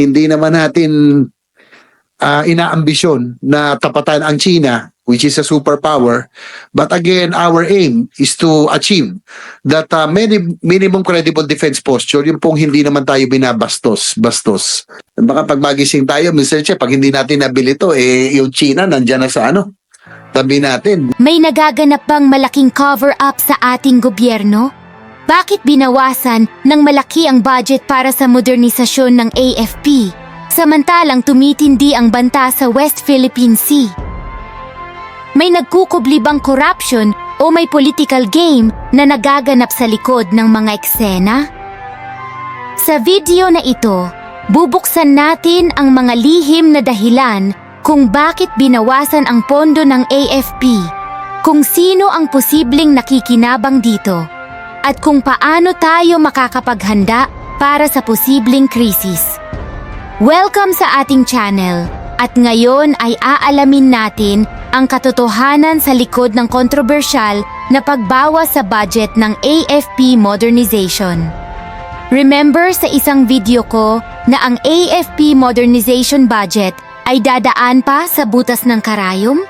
Hindi naman natin ah, inaambisyon na tapatan ang China, which is a superpower. But again, our aim is to achieve that ah, mini- minimum credible defense posture, yung pong hindi naman tayo binabastos, bastos. Baka pag magising tayo, Mr. Che, pag hindi natin nabili to, eh, yung China nandyan na sa ano, tabi natin. May nagaganap bang malaking cover-up sa ating gobyerno? Bakit binawasan ng malaki ang budget para sa modernisasyon ng AFP, samantalang tumitindi ang banta sa West Philippine Sea? May nagkukubli bang corruption o may political game na nagaganap sa likod ng mga eksena? Sa video na ito, bubuksan natin ang mga lihim na dahilan kung bakit binawasan ang pondo ng AFP, kung sino ang posibleng nakikinabang dito, at kung paano tayo makakapaghanda para sa posibleng krisis. Welcome sa ating channel at ngayon ay aalamin natin ang katotohanan sa likod ng kontrobersyal na pagbawas sa budget ng AFP modernization. Remember sa isang video ko na ang AFP modernization budget ay dadaan pa sa butas ng karayom?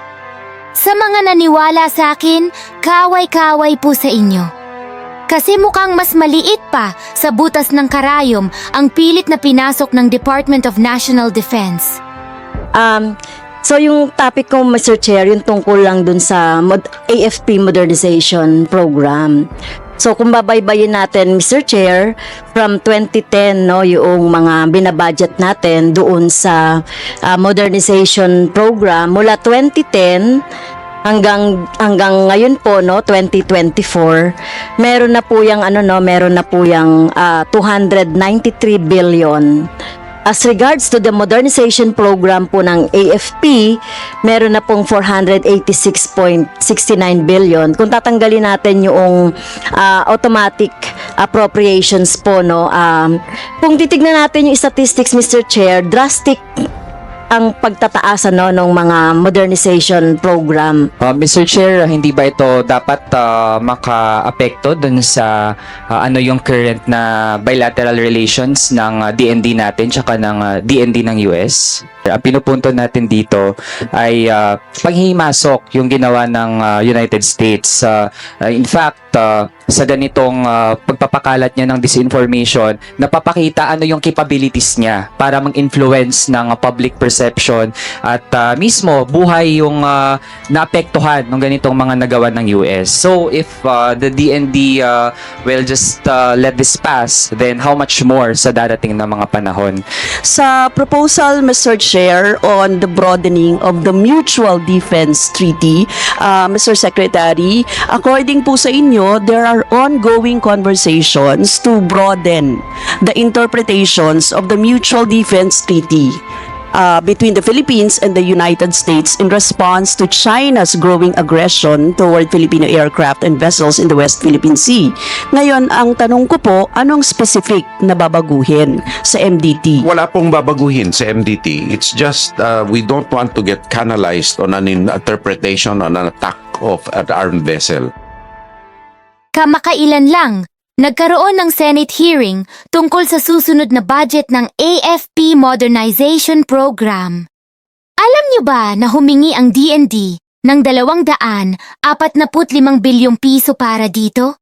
Sa mga naniwala sa akin, kaway-kaway po sa inyo. Kasi mukhang mas maliit pa sa butas ng karayom ang pilit na pinasok ng Department of National Defense. Um, so yung topic ko, Mr. Chair, yung tungkol lang dun sa mod- AFP Modernization Program. So kung babaybayin natin, Mr. Chair, from 2010, no, yung mga binabudget natin doon sa ah, modernization program, mula 2010 hanggang hanggang ngayon po no 2024 meron na po yung ano no meron na po yung ah, 293 billion As regards to the modernization program po ng AFP, meron na pong 486.69 billion. Kung tatanggalin natin yung ah, automatic appropriations po, no, um, kung titignan natin yung statistics, Mr. Chair, drastic ang pagtataas ano, ng mga modernization program. Uh, Mr. Chair, hindi ba ito dapat uh, maka-apekto dun sa uh, ano yung current na bilateral relations ng uh, DND natin tsaka ng uh, DND ng US? Ang pinupunto natin dito ay uh, panghihimasok yung ginawa ng uh, United States. Uh, in fact, uh, sa ganitong uh, pagpapakalat niya ng disinformation, napapakita ano yung capabilities niya para mag-influence ng public perception at uh, mismo buhay yung uh, naapektuhan ng ganitong mga nagawa ng US. So if uh, the DND uh, will just uh, let this pass, then how much more sa darating na mga panahon? sa proposal, Mr. Chair, on the broadening of the Mutual Defense Treaty, uh, Mr. Secretary, according po sa inyo, there are ongoing conversations to broaden the interpretations of the Mutual Defense Treaty. Uh, between the Philippines and the United States in response to China's growing aggression toward Filipino aircraft and vessels in the West Philippine Sea. Ngayon, ang tanong ko po, anong specific na babaguhin sa MDT? Wala pong babaguhin sa MDT. It's just uh, we don't want to get canalized on an interpretation on an attack of an armed vessel. Kamakailan lang, nagkaroon ng Senate hearing tungkol sa susunod na budget ng AFP Modernization Program. Alam niyo ba na humingi ang DND ng 245 bilyong piso para dito?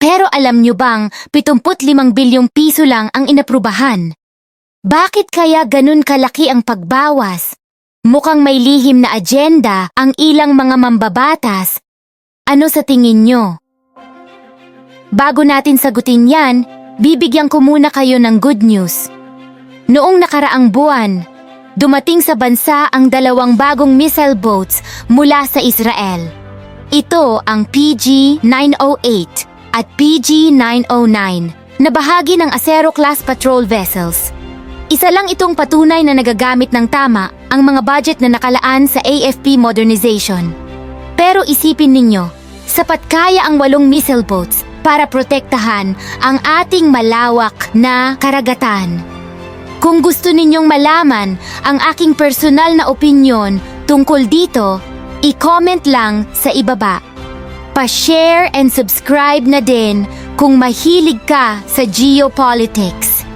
Pero alam niyo bang 75 bilyong piso lang ang inaprubahan? Bakit kaya ganun kalaki ang pagbawas? Mukhang may lihim na agenda ang ilang mga mambabatas. Ano sa tingin nyo? Bago natin sagutin yan, bibigyan ko muna kayo ng good news. Noong nakaraang buwan, dumating sa bansa ang dalawang bagong missile boats mula sa Israel. Ito ang PG-908 at PG-909 na bahagi ng Acero-class patrol vessels. Isa lang itong patunay na nagagamit ng tama ang mga budget na nakalaan sa AFP modernization. Pero isipin ninyo, sapat kaya ang walong missile boats para protektahan ang ating malawak na karagatan. Kung gusto ninyong malaman ang aking personal na opinyon tungkol dito, i-comment lang sa ibaba. Pa-share and subscribe na din kung mahilig ka sa geopolitics.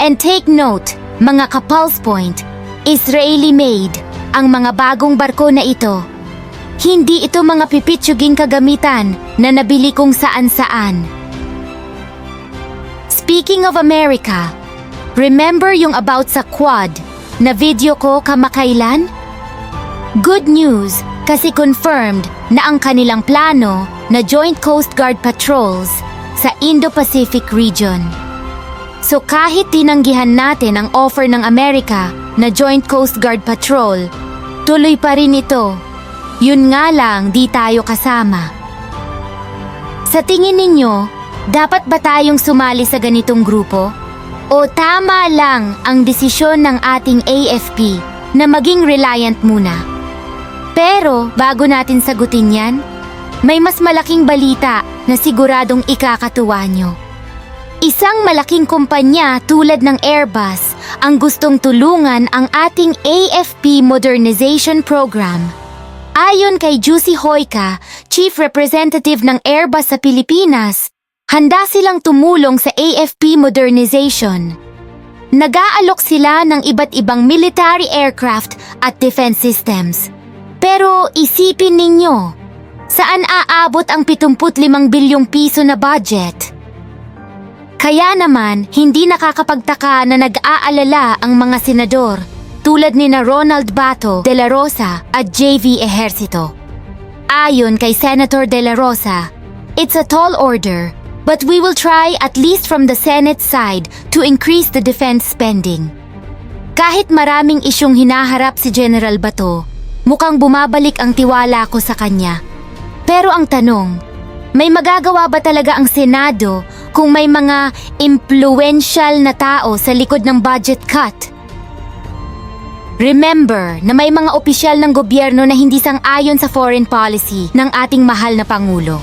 And take note, Mga ka-Pulse Point, Israeli-made ang mga bagong barko na ito. Hindi ito mga pipitsuging kagamitan na nabili kung saan-saan. Speaking of America, remember yung about sa quad na video ko kamakailan? Good news kasi confirmed na ang kanilang plano na Joint Coast Guard patrols sa Indo-Pacific region. So kahit tinanggihan natin ang offer ng Amerika na Joint Coast Guard Patrol, tuloy pa rin ito. Yun nga lang di tayo kasama. Sa tingin ninyo, dapat ba tayong sumali sa ganitong grupo? O tama lang ang desisyon ng ating AFP na maging reliant muna? Pero bago natin sagutin yan, may mas malaking balita na siguradong ikakatuwa nyo. Isang malaking kumpanya tulad ng Airbus ang gustong tulungan ang ating AFP Modernization Program. Ayon kay Juicy Hoyka, Chief Representative ng Airbus sa Pilipinas, handa silang tumulong sa AFP modernization. Nag-aalok sila ng iba't ibang military aircraft at defense systems. Pero isipin ninyo, saan aabot ang 75 bilyong piso na budget? Kaya naman, hindi nakakapagtaka na nag-aalala ang mga senador tulad ni na Ronald Bato de la Rosa at JV Ejercito. Ayon kay Senator de la Rosa, it's a tall order, but we will try at least from the Senate side to increase the defense spending. Kahit maraming isyong hinaharap si General Bato, mukhang bumabalik ang tiwala ko sa kanya. Pero ang tanong, may magagawa ba talaga ang Senado kung may mga impluential na tao sa likod ng budget cut? Remember na may mga opisyal ng gobyerno na hindi sang-ayon sa foreign policy ng ating mahal na Pangulo.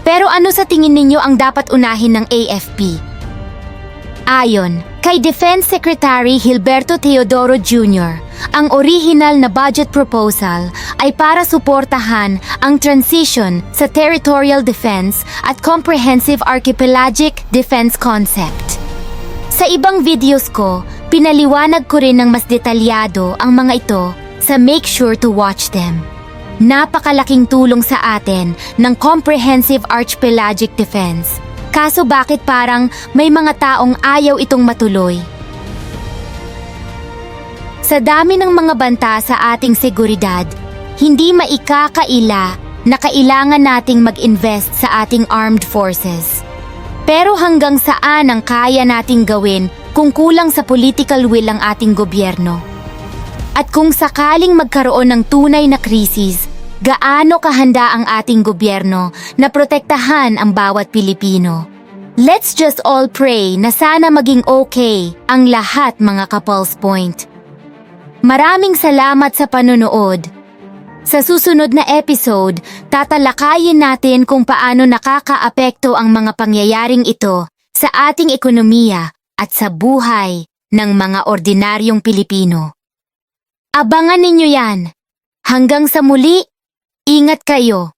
Pero ano sa tingin ninyo ang dapat unahin ng AFP? Ayon kay Defense Secretary Hilberto Teodoro Jr., ang original na budget proposal ay para suportahan ang transition sa territorial defense at comprehensive archipelagic defense concept. Sa ibang videos ko, pinaliwanag ko rin ng mas detalyado ang mga ito sa Make Sure to Watch Them. Napakalaking tulong sa atin ng Comprehensive Archipelagic Defense. Kaso bakit parang may mga taong ayaw itong matuloy? Sa dami ng mga banta sa ating seguridad, hindi maikakaila na kailangan nating mag-invest sa ating armed forces. Pero hanggang saan ang kaya nating gawin kung kulang sa political will ang ating gobyerno? At kung sakaling magkaroon ng tunay na krisis, gaano kahanda ang ating gobyerno na protektahan ang bawat Pilipino? Let's just all pray na sana maging okay ang lahat mga ka-Pulse Point. Maraming salamat sa panunood. Sa susunod na episode, tatalakayin natin kung paano nakakaapekto ang mga pangyayaring ito sa ating ekonomiya at sa buhay ng mga ordinaryong Pilipino. Abangan ninyo yan. Hanggang sa muli, ingat kayo.